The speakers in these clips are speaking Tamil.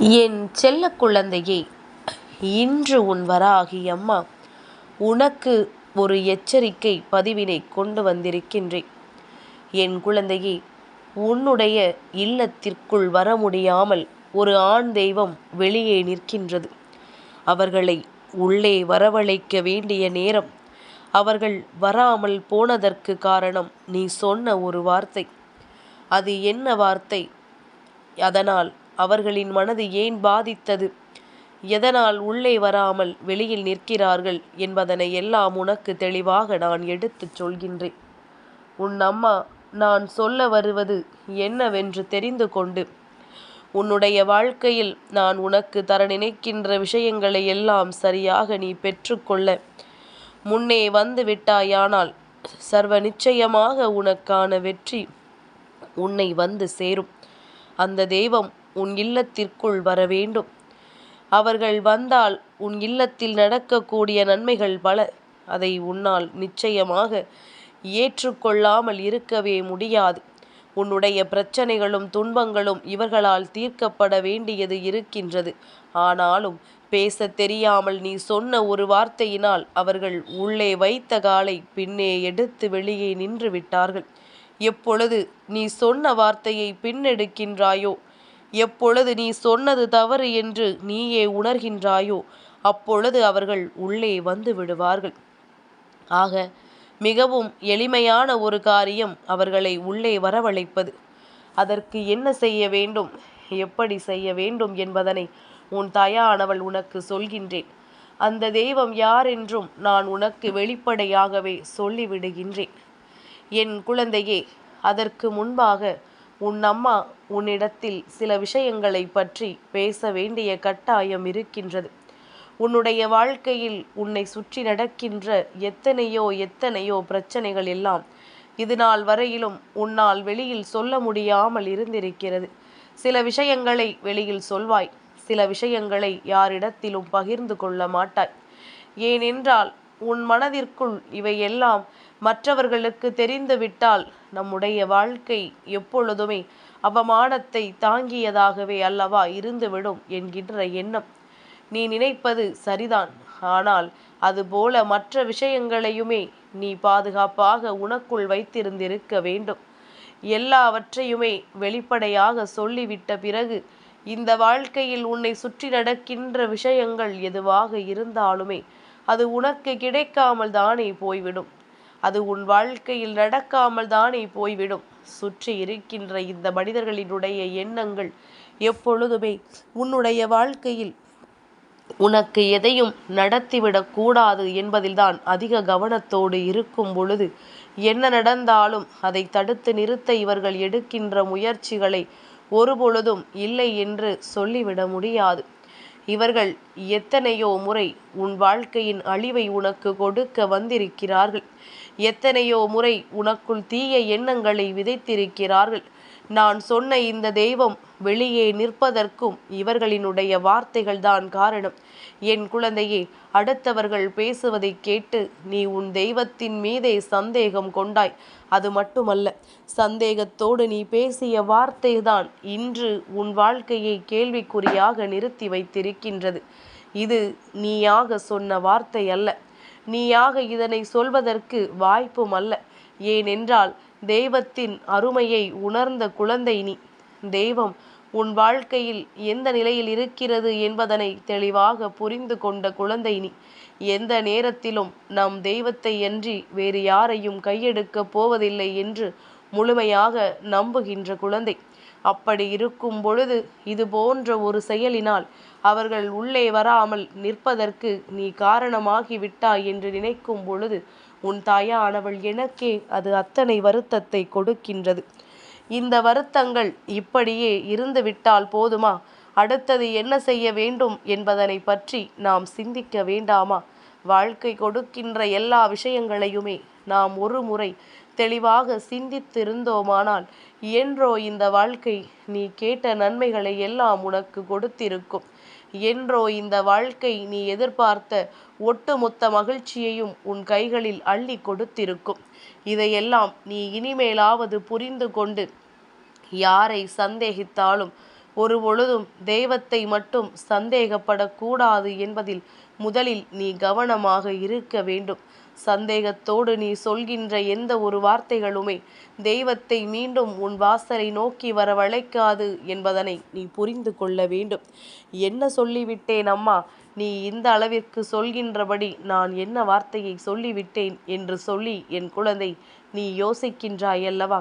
என் செல்ல குழந்தையே இன்று உன் வராகி அம்மா உனக்கு ஒரு எச்சரிக்கை பதிவினை கொண்டு வந்திருக்கின்றேன். என் குழந்தையே உன்னுடைய இல்லத்திற்குள் வர முடியாமல் ஒரு ஆண் தெய்வம் வெளியே நிற்கின்றது. அவர்களை உள்ளே வரவழைக்க வேண்டிய நேரம் அவர்கள் வராமல் போனதற்கு காரணம் நீ சொன்ன ஒரு வார்த்தை. அது என்ன வார்த்தை? அதனால் அவர்களின் மனது ஏன் பாதித்தது? எதனால் உள்ளே வராமல் வெளியில் நிற்கிறார்கள் என்பதனை எல்லாம் உனக்கு தெளிவாக நான் எடுத்துச் சொல்கின்றேன். உன் அம்மா நான் சொல்ல வருவது என்னவென்று தெரிந்து கொண்டு உன்னுடைய வாழ்க்கையில் நான் உனக்கு தர நினைக்கின்ற விஷயங்களை எல்லாம் சரியாக நீ பெற்றுக்கொள்ள முன்னே வந்து விட்டாயானால் சர்வ நிச்சயமாக உனக்கான வெற்றி உன்னை வந்து சேரும். அந்த தெய்வம் உன் இல்லத்திற்குள் வர வேண்டும் அவர்கள் வந்தால் உன் இல்லத்தில் நடக்கக்கூடிய நன்மைகள் பல. அதை உன்னால் நிச்சயமாக ஏற்றுக்கொள்ளாமல் இருக்கவே முடியாது. உன்னுடைய பிரச்சனைகளும் துன்பங்களும் இவர்களால் தீர்க்கப்பட வேண்டியது இருக்கின்றது. ஆனாலும் பேச தெரியாமல் நீ சொன்ன ஒரு வார்த்தையினால் அவர்கள் உள்ளே வைத்த காலை பின்னே எடுத்து வெளியே நின்று விட்டார்கள். எப்பொழுது நீ சொன்ன வார்த்தையை பின்னெடுக்கின்றாயோ எப்பொழுது நீ சொன்னது தவறு என்று நீயே உணர்கின்றாயோ அப்பொழுது அவர்கள் உள்ளே வந்து விடுவார்கள். ஆக மிகவும் எளிமையான ஒரு காரியம் அவர்களை உள்ளே வரவழைப்பது. அதற்கு என்ன செய்ய வேண்டும் எப்படி செய்ய வேண்டும் என்பதனை உன் தாயானவள் உனக்கு சொல்கின்றேன். அந்த தெய்வம் யார் என்றும் நான் உனக்கு வெளிப்படையாகவே சொல்லிவிடுகின்றேன். என் குழந்தையே அதற்கு முன்பாக உன் அம்மா உன்னிடத்தில் சில விஷயங்களை பற்றி பேச வேண்டிய கட்டாயம் இருக்கின்றது. உன்னுடைய வாழ்க்கையில் உன்னை சுற்றி நடக்கின்ற எத்தனையோ எத்தனையோ பிரச்சனைகள் எல்லாம் இது நாள் வரையிலும் உன்னால் வெளியில் சொல்ல முடியாமல் இருந்திருக்கிறது. சில விஷயங்களை வெளியில் சொல்வாய் சில விஷயங்களை யாரிடத்திலும் பகிர்ந்து கொள்ள மாட்டாய். ஏனென்றால் உன் மனதிற்குள் இவையெல்லாம் மற்றவர்களுக்கு தெரிந்துவிட்டால் நம்முடைய வாழ்க்கை எப்பொழுதுமே அவமானத்தை தாங்கியதாகவே அல்லவா இருந்துவிடும் என்கின்ற எண்ணம். நீ நினைப்பது சரிதான். ஆனால் அதுபோல மற்ற விஷயங்களையுமே நீ பாதுகாப்பாக உனக்குள் வைத்திருந்திருக்க வேண்டும். எல்லாவற்றையுமே வெளிப்படையாக சொல்லிவிட்ட பிறகு இந்த வாழ்க்கையில் உன்னை சுற்றி நடக்கின்ற விஷயங்கள் எதுவாக இருந்தாலுமே அது உனக்கு கிடைக்காமல் தானே போய்விடும். அது உன் வாழ்க்கையில் நடக்காமல் தானே போய்விடும். சுற்றி இருக்கின்ற இந்த மனிதர்களினுடைய எண்ணங்கள் எப்பொழுதுமே உன்னுடைய வாழ்க்கையில் உனக்கு எதையும் நடத்திவிடக் கூடாது என்பதில்தான் அதிக கவனத்தோடு இருக்கும் பொழுது என்ன நடந்தாலும் அதை தடுத்து நிறுத்த இவர்கள் எடுக்கின்ற முயற்சிகளை ஒருபொழுதும் இல்லை என்று சொல்லிவிட முடியாது. இவர்கள் எத்தனையோ முறை உன் வாழ்க்கையின் அழிவை உனக்கு கொடுக்க வந்திருக்கிறார்கள். எத்தனையோ முறை உனக்குள் தீய எண்ணங்களை விதைத்திருக்கிறார்கள். நான் சொன்ன இந்த தெய்வம் வெளியே நிற்பதற்கும் இவர்களினுடைய வார்த்தைகள்தான் காரணம். என் குழந்தையே அடுத்தவர்கள் பேசுவதை கேட்டு நீ உன் தெய்வத்தின் மீதே சந்தேகம் கொண்டாய். அது மட்டுமல்ல சந்தேகத்தோடு நீ பேசிய வார்த்தைதான் இன்று உன் வாழ்க்கையை கேள்விக்குறியாக நிறுத்தி வைத்திருக்கின்றது. இது நீயாக சொன்ன வார்த்தை அல்ல. நீயாக இதனை சொல்வதற்கு வாய்ப்பும் அல்ல. ஏனென்றால் தெய்வத்தின் அருமையை உணர்ந்த குழந்தை நீ. தெய்வம் உன் வாழ்க்கையில் எந்த நிலையில் இருக்கிறது என்பதனை தெளிவாக புரிந்து கொண்ட குழந்தை நீ. எந்த நேரத்திலும் நம் தெய்வத்தை அன்றி வேறு யாரையும் கையெடுக்கப் போவதில்லை என்று முழுமையாக நம்புகின்ற குழந்தை. அப்படி இருக்கும் பொழுது இது போன்ற ஒரு செயலினால் அவர்கள் உள்ளே வராமல் நிற்பதற்கு நீ காரணமாகி விட்டாய் என்று நினைக்கும் பொழுது உன் தாயானவள் எனக்கே அது அத்தனை வருத்தத்தை கொடுக்கின்றது. இந்த வருத்தங்கள் இப்படியே இருந்துவிட்டால் போதுமா? அடுத்தது என்ன செய்ய வேண்டும் என்பதனை பற்றி நாம் சிந்திக்க வேண்டாமா? வாழ்க்கை கொடுக்கின்ற எல்லா விஷயங்களையுமே நாம் ஒரு முறை தெளிவாக சிந்தித்திருந்தோமானால் என்றோ இந்த வாழ்க்கை நீ கேட்ட நன்மைகளை எல்லாம் உனக்கு கொடுத்திருக்கும். என்றோ இந்த வாழ்க்கை நீ எதிர்பார்த்த ஒட்டுமொத்த மகிழ்ச்சியையும் உன் கைகளில் அள்ளி கொடுத்திருக்கும். இதையெல்லாம் நீ இனிமேலாவது புரிந்து கொண்டு யாரை சந்தேகித்தாலும் ஒரு பொழுதும் தெய்வத்தை மட்டும் சந்தேகப்படக்கூடாது என்பதில் முதலில் நீ கவனமாக இருக்க வேண்டும். சந்தேகத்தோடு நீ சொல்கின்ற எந்த ஒரு வார்த்தைகளுமே தெய்வத்தை மீண்டும் உன் வாசலை நோக்கி வரவழைக்காது என்பதனை நீ புரிந்து கொள்ள வேண்டும். என்ன சொல்லிவிட்டேன் அம்மா? நீ இந்த அளவிற்கு சொல்கின்றபடி நான் என்ன வார்த்தையை சொல்லிவிட்டேன் என்று சொல்லி என் குழந்தை நீ யோசிக்கின்றாயல்லவா?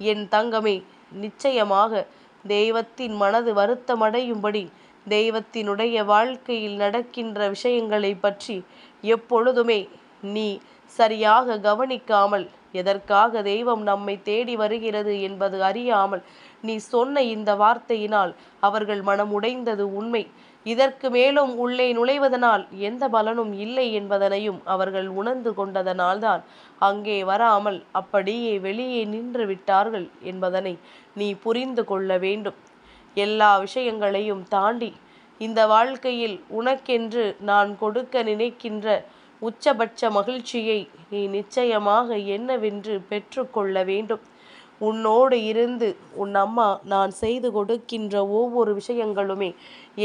என் தங்கமே நிச்சயமாக தெய்வத்தின் மனது வருத்தமடையும்படி தெய்வத்தினுடைய வாழ்க்கையில் நடக்கின்ற விஷயங்களை பற்றி எப்பொழுதுமே நீ சரியாக கவனிக்காமல் எதற்காக தெய்வம் நம்மை தேடி வருகிறது என்பது அறியாமல் நீ சொன்ன இந்த வார்த்தையினால் அவர்கள் மனம் உடைந்தது உண்மை. இதற்கு மேலும் உள்ளே நுழைவதனால் எந்த பலனும் இல்லை என்பதனையும் அவர்கள் உணர்ந்து கொண்டதனால்தான் அங்கே வராமல் அப்படியே வெளியே நின்று விட்டார்கள் என்பதனை நீ புரிந்து கொள்ள வேண்டும். எல்லா விஷயங்களையும் தாண்டி இந்த வாழ்க்கையில் உனக்கென்று நான் கொடுக்க நினைக்கின்ற உச்சபட்ச மகிழ்ச்சியை நீ நிச்சயமாக என்னவென்று பெற்றுக்கொள்ள வேண்டும். உன்னோடு இருந்து உன் அம்மா நான் செய்து கொடுக்கின்ற ஒவ்வொரு விஷயங்களுமே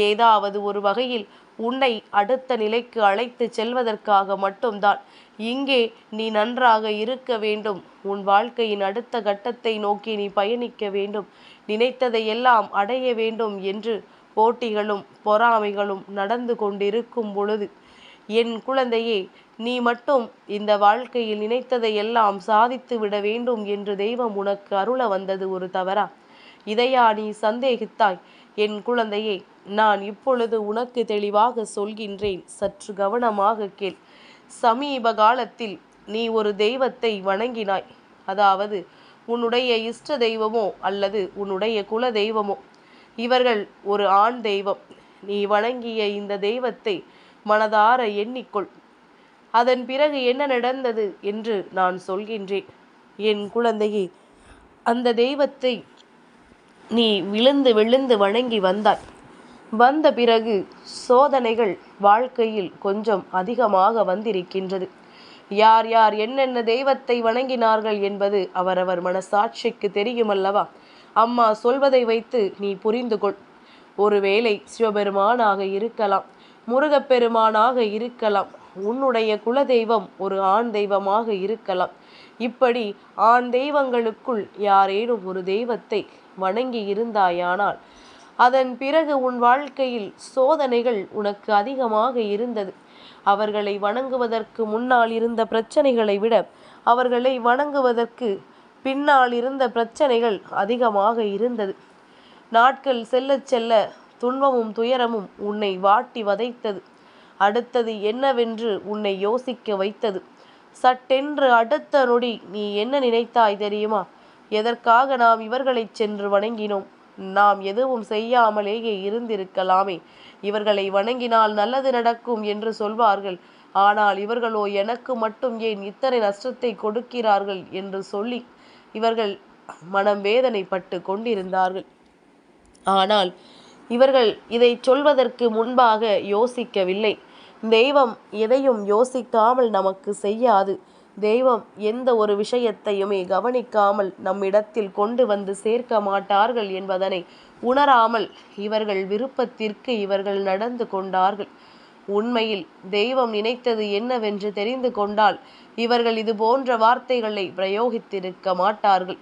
ஏதாவது ஒரு வகையில் உன்னை அடுத்த நிலைக்கு அழைத்து செல்வதற்காக மட்டும்தான். இங்கே நீ நன்றாக இருக்க வேண்டும். உன் வாழ்க்கையின் அடுத்த கட்டத்தை நோக்கி நீ பயணிக்க வேண்டும். நினைத்ததை எல்லாம் அடைய வேண்டும் என்று போட்டிகளும் பொறாமைகளும் நடந்து கொண்டிருக்கும் பொழுது என் குழந்தையே நீ மட்டும் இந்த வாழ்க்கையில் நினைத்ததை எல்லாம் சாதித்து விட வேண்டும் என்று தெய்வம் உனக்கு அருள வந்தது ஒரு தவறா? இதையா நீ சந்தேகித்தாய்? என் குழந்தையே நான் இப்பொழுது உனக்கு தெளிவாக சொல்கின்றேன். சற்று கவனமாக கேள். சமீப காலத்தில் நீ ஒரு தெய்வத்தை வணங்கினாய். அதாவது உன்னுடைய இஷ்ட தெய்வமோ அல்லது உன்னுடைய குல தெய்வமோ. இவர்கள் ஒரு ஆண் தெய்வம். நீ வணங்கிய இந்த தெய்வத்தை மனதார எண்ணிக்கொள். அதன் பிறகு என்ன நடந்தது என்று நான் சொல்கின்றேன். என் குழந்தையே அந்த தெய்வத்தை நீ விழுந்து விழுந்து வணங்கி வந்தாய். வந்த பிறகு சோதனைகள் வாழ்க்கையில் கொஞ்சம் அதிகமாக வந்திருக்கின்றது. யார் யார் என்னென்ன தெய்வத்தை வணங்கினார்கள் என்பது அவரவர் மனசாட்சிக்கு தெரியுமல்லவா? அம்மா சொல்வதை வைத்து நீ புரிந்து கொள் ஒருவேளை சிவபெருமானாக இருக்கலாம். முருகப்பெருமானாக இருக்கலாம். உன்னுடைய குலதெய்வம் ஒரு ஆண் தெய்வமாக இருக்கலாம். இப்படி ஆண் தெய்வங்களுக்குள் யாரேனும் ஒரு தெய்வத்தை வணங்கி இருந்தாயானால் அதன் பிறகு உன் வாழ்க்கையில் சோதனைகள் உனக்கு அதிகமாக இருந்தது. அவர்களை வணங்குவதற்கு முன்னால் இருந்த பிரச்சனைகளை விட அவர்களை வணங்குவதற்கு பின்னால் இருந்த பிரச்சனைகள் அதிகமாக இருந்தது. நாட்கள் செல்ல செல்ல துன்பமும் துயரமும் உன்னை வாட்டி வதைத்தது. அடுத்தது என்னவென்று உன்னை யோசிக்க வைத்தது. சட்டென்று அடுத்த நொடி நீ என்ன நினைத்தாய் தெரியுமா? எதற்காக நாம் இவர்களை சென்று வணங்கினோம்? நாம் எதுவும் செய்யாமலேயே இருந்திருக்கலாமே. இவர்களை வணங்கினால் நல்லது நடக்கும் என்று சொல்வார்கள். ஆனால் இவர்களோ எனக்கு மட்டும் ஏன் இத்தனை நஷ்டத்தை கொடுக்கிறார்கள் என்று சொல்லி இவர்கள் மனம் வேதனைப்பட்டு கொண்டிருந்தார்கள். ஆனால் இவர்கள் இதை சொல்வதற்கு முன்பாக யோசிக்கவில்லை. தெய்வம் எதையும் யோசிக்காமல் நமக்கு செய்யாது. தெய்வம் எந்த ஒரு விஷயத்தையுமே கவனிக்காமல் நம்மிடத்தில் கொண்டு வந்து சேர்க்க மாட்டார்கள் என்பதனை உணராமல் இவர்கள் விருப்பத்திற்கு இவர்கள் நடந்து கொண்டார்கள். உண்மையில் தெய்வம் நினைத்தது என்னவென்று தெரிந்து கொண்டால் இவர்கள் இது போன்ற வார்த்தைகளை பிரயோகித்திருக்க மாட்டார்கள்.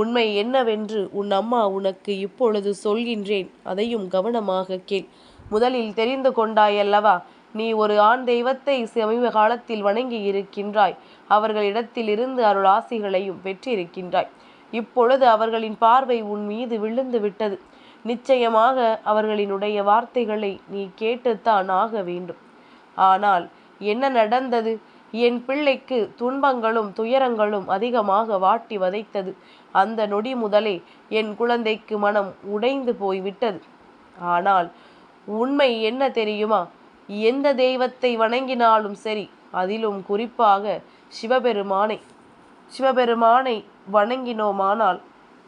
உண்மை என்னவென்று உன் அம்மா உனக்கு இப்பொழுது சொல்கின்றேன். அதையும் கவனமாக கேள். முதலில் தெரிந்து கொண்டாயல்லவா நீ ஒரு ஆண் தெய்வத்தை சமீப காலத்தில் வணங்கி இருக்கின்றாய். அவர்களிடத்தில் இருந்து அருள் ஆசிகளையும் பெற்றிருக்கின்றாய். இப்பொழுது அவர்களின் பார்வை உன் மீது விழுந்து விட்டது. நிச்சயமாக அவர்களினுடைய வார்த்தைகளை நீ கேட்டுத்தான் ஆக வேண்டும். ஆனால் என்ன நடந்தது? என் பிள்ளைக்கு துன்பங்களும் துயரங்களும் அதிகமாக வாட்டி வதைத்தது. அந்த நொடி முதலே என் குழந்தைக்கு மனம் உடைந்து போய்விட்டது. ஆனால் உண்மை என்ன தெரியுமா? எந்த தெய்வத்தை வணங்கினாலும் சரி அதிலும் குறிப்பாக சிவபெருமானை. சிவபெருமானை வணங்கினோமானால்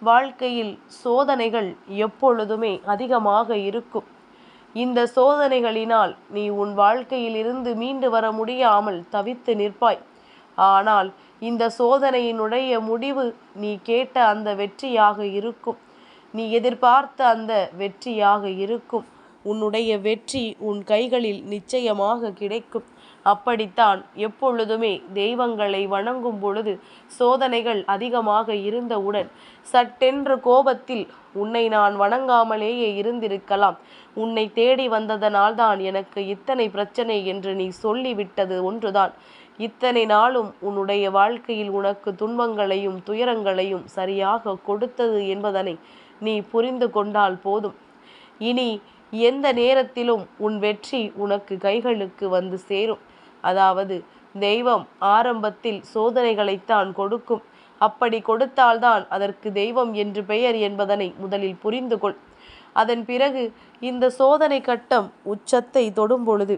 வாழ்க்கையில் சோதனைகள் எப்பொழுதுமே அதிகமாக இருக்கும். இந்த சோதனைகளினால் நீ உன் வாழ்க்கையில் இருந்து மீண்டு வர முடியாமல் தவித்து நிற்பாய். ஆனால் இந்த சோதனையினுடைய முடிவு நீ கேட்ட அந்த வெற்றியாக இருக்கும். நீ எதிர்பார்த்த அந்த வெற்றியாக இருக்கும். உன்னுடைய வெற்றி உன் கைகளில் நிச்சயமாக கிடைக்கும். அப்படித்தான். எப்பொழுதுமே தெய்வங்களை வணங்கும் பொழுது சோதனைகள் அதிகமாக இருந்தவுடன் சட்டென்று கோபத்தில் உன்னை நான் வணங்காமலேயே இருந்திருக்கலாம். உன்னை தேடி வந்ததனால்தான் எனக்கு இத்தனை பிரச்சனை என்று நீ சொல்லிவிட்டது ஒன்றுதான். இத்தனை நாளும் உன்னுடைய வாழ்க்கையில் உனக்கு துன்பங்களையும் துயரங்களையும் சரியாக கொடுத்தது என்பதனை நீ புரிந்து கொண்டால் போதும். இனி எந்த நேரத்திலும் உன் வெற்றி உனக்கு கைகளுக்கு வந்து சேரும். அதாவது தெய்வம் ஆரம்பத்தில் சோதனைகளைத்தான் கொடுக்கும். அப்படி கொடுத்தால்தான் அதற்கு தெய்வம் என்று பெயர் என்பதனை முதலில் புரிந்து கொள் அதன் பிறகு இந்த சோதனை கட்டம் உச்சத்தை தொடும் பொழுது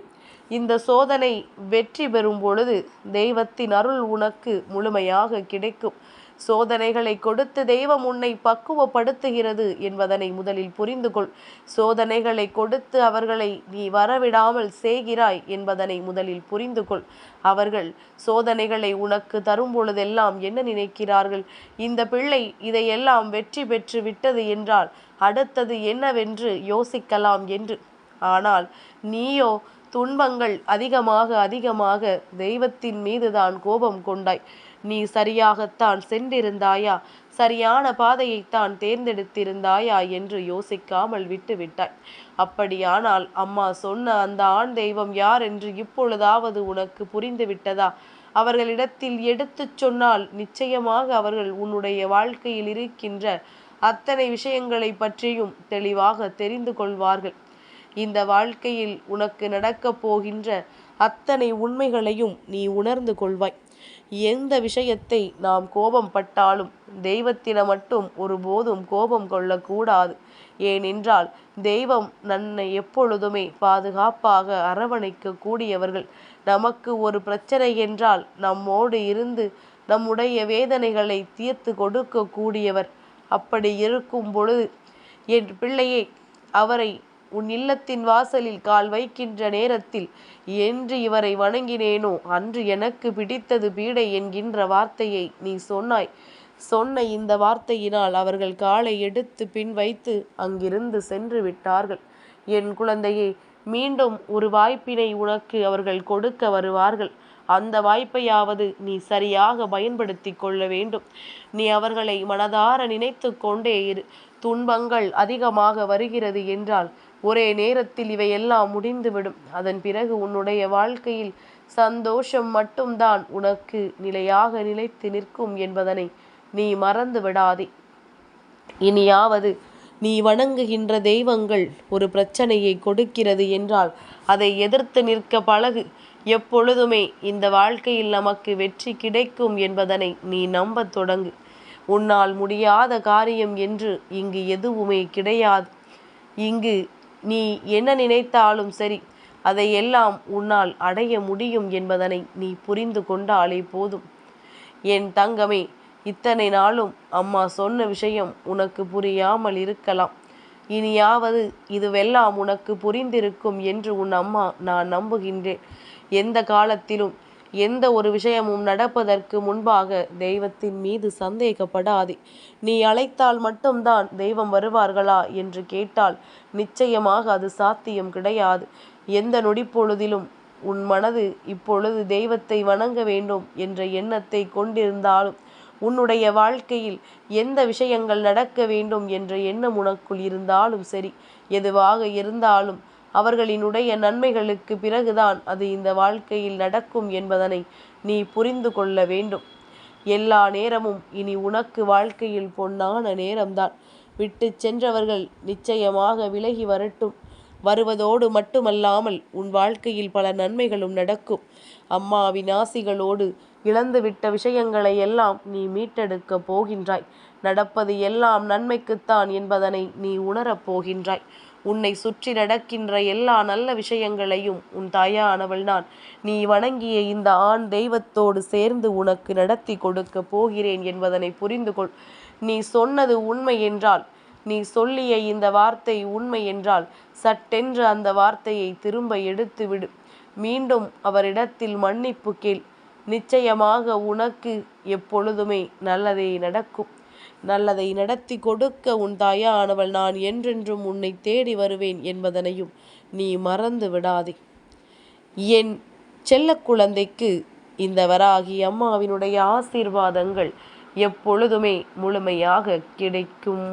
இந்த சோதனை வெற்றி பெறும் பொழுது தெய்வத்தின் அருள் உனக்கு முழுமையாக கிடைக்கும். சோதனைகளை கொடுத்து தெய்வம் உன்னை பக்குவப்படுத்துகிறது என்பதனை முதலில் புரிந்து கொள். சோதனைகளை கொடுத்து அவர்களை நீ வரவிடாமல் செய்கிறாய் என்பதனை முதலில் புரிந்து கொள். அவர்கள் சோதனைகளை உனக்கு தரும் பொழுதெல்லாம் என்ன நினைக்கிறார்கள்? இந்த பிள்ளை இதையெல்லாம் வெற்றி பெற்று விட்டது என்றால் அடுத்தது என்னவென்று யோசிக்கலாம் என்று. ஆனால் நீயோ துன்பங்கள் அதிகமாக அதிகமாக தெய்வத்தின் மீதுதான் கோபம் கொண்டாய். நீ சரியாகத்தான் சென்றிருந்தாயா? சரியான பாதையைத்தான் தேர்ந்தெடுத்திருந்தாயா? என்று யோசிக்காமல் விட்டுவிட்டாய். அப்படியானால் அம்மா சொன்ன அந்த ஆண் தெய்வம் யார் என்று இப்பொழுதாவது உனக்கு புரிந்து விட்டதா அவர்களிடத்தில் எடுத்துச் சொன்னால் நிச்சயமாக அவர்கள் உன்னுடைய வாழ்க்கையில் இருக்கின்ற அத்தனை விஷயங்களை பற்றியும் தெளிவாக தெரிந்து கொள்வார்கள். இந்த வாழ்க்கையில் உனக்கு நடக்கப் போகின்ற அத்தனை உண்மைகளையும் நீ உணர்ந்து கொள்வாய். எந்த விஷயத்தை நாம் கோபம் பட்டாலும் தெய்வத்தின மட்டும் ஒருபோதும் கோபம் கொள்ளக்கூடாது. ஏனென்றால் தெய்வம் நன்னை எப்பொழுதுமே பாதுகாப்பாக அரவணைக்க கூடியவர்கள் நமக்கு ஒரு பிரச்சனை என்றால் நம்மோடு இருந்து நம்முடைய வேதனைகளை தீர்த்து கொடுக்க கூடியவர் அப்படி இருக்கும் பொழுது என் பிள்ளையே அவரை உன் இல்லத்தின் வாசலில் கால் வைக்கின்ற நேரத்தில் என்று இவரை வணங்கினேனோ? அன்று எனக்கு பிடித்தது பீடை என்கின்ற வார்த்தையை நீ சொன்னாய். சொன்ன இந்த வார்த்தையினால் அவர்கள் காலை எடுத்து பின் வைத்து அங்கிருந்து சென்று விட்டார்கள். என் குழந்தையே மீண்டும் ஒரு வாய்ப்பினை உனக்கு அவர்கள் கொடுக்க வருவார்கள். அந்த வாய்ப்பையாவது நீ சரியாக பயன்படுத்தி கொள்ள வேண்டும். நீ அவர்களை மனதார நினைத்து கொண்டே இரு. துன்பங்கள் அதிகமாக வருகிறது என்றால் ஒரே நேரத்தில் இவையெல்லாம் முடிந்துவிடும். அதன் பிறகு உன்னுடைய வாழ்க்கையில் சந்தோஷம் மட்டும்தான் உனக்கு நிலையாக நிலைத்து நிற்கும் என்பதனை நீ மறந்து விடாதே. இனியாவது நீ வணங்குகின்ற தெய்வங்கள் ஒரு பிரச்சனையை கொடுக்கிறது என்றால் அதை எதிர்த்து நிற்க பழகு. எப்பொழுதுமே இந்த வாழ்க்கையில் நமக்கு வெற்றி கிடைக்கும் என்பதனை நீ நம்பத் தொடங்கு. உன்னால் முடியாத காரியம் என்று இங்கு எதுவுமே கிடையாது. இங்கு நீ என்ன நினைத்தாலும் சரி அதை எல்லாம் உன்னால் அடைய முடியும் என்பதனை நீ புரிந்து கொண்டாலே போதும். என் தங்கமே இத்தனை நாளும் அம்மா சொன்ன விஷயம் உனக்கு புரியாமல் இருக்கலாம். இனியாவது இதுவெல்லாம் உனக்கு புரிந்திருக்கும் என்று உன் அம்மா நான் நம்புகின்றேன். எந்த காலத்திலும் எந்த ஒரு விஷயமும் நடப்பதற்கு முன்பாக தெய்வத்தின் மீது சந்தேகப்படாதே. நீ அழைத்தால் மட்டும்தான் தெய்வம் வருவார்களா? என்று கேட்டால் நிச்சயமாக அது சாத்தியம் கிடையாது. எந்த நொடிப்பொழுதிலும் உன் மனது இப்பொழுது தெய்வத்தை வணங்க வேண்டும் என்ற எண்ணத்தை கொண்டிருந்தாலும் உன்னுடைய வாழ்க்கையில் எந்த விஷயங்கள் நடக்க வேண்டும் என்ற எண்ணம் உனக்குள் இருந்தாலும் சரி எதுவாக இருந்தாலும் அவர்களினுடைய நன்மைகளுக்கு பிறகுதான் அது இந்த வாழ்க்கையில் நடக்கும் என்பதனை நீ புரிந்து கொள்ள வேண்டும். எல்லா நேரமும் இனி உனக்கு வாழ்க்கையில் பொன்னான நேரம்தான். விட்டு சென்றவர்கள் நிச்சயமாக விலகி வரட்டும். வருவதோடு மட்டுமல்லாமல் உன் வாழ்க்கையில் பல நன்மைகளும் நடக்கும். அம்மாவின் ஆசிகளோடு இழந்துவிட்ட விஷயங்களை எல்லாம் நீ மீட்டெடுக்கப் போகின்றாய். நடப்பது எல்லாம் நன்மைக்குத்தான் என்பதனை நீ உணரப் போகின்றாய். உன்னை சுற்றி நடக்கின்ற எல்லா நல்ல விஷயங்களையும் உன் தாயானவள் நான். நீ வணங்கிய இந்த ஆண் தெய்வத்தோடு சேர்ந்து உனக்கு நடத்தி கொடுக்க போகிறேன் என்பதனை புரிந்து கொள். நீ சொன்னது உண்மை என்றால் நீ சொல்லிய இந்த வார்த்தை உண்மை என்றால் சட்டென்று அந்த வார்த்தையை திரும்ப எடுத்துவிடு மீண்டும் அவரிடத்தில் மன்னிப்பு கேள். நிச்சயமாக உனக்கு எப்பொழுதுமே நல்லதே நடக்கும். நல்லதை நடத்தி கொடுக்க உன் தாயானவள் நான் என்றென்றும் உன்னை தேடி வருவேன் என்பதனையும் நீ மறந்து விடாதே. என் செல்ல குழந்தைக்கு இந்த வராகி அம்மாவினுடைய ஆசீர்வாதங்கள் எப்பொழுதுமே முழுமையாக கிடைக்கும்.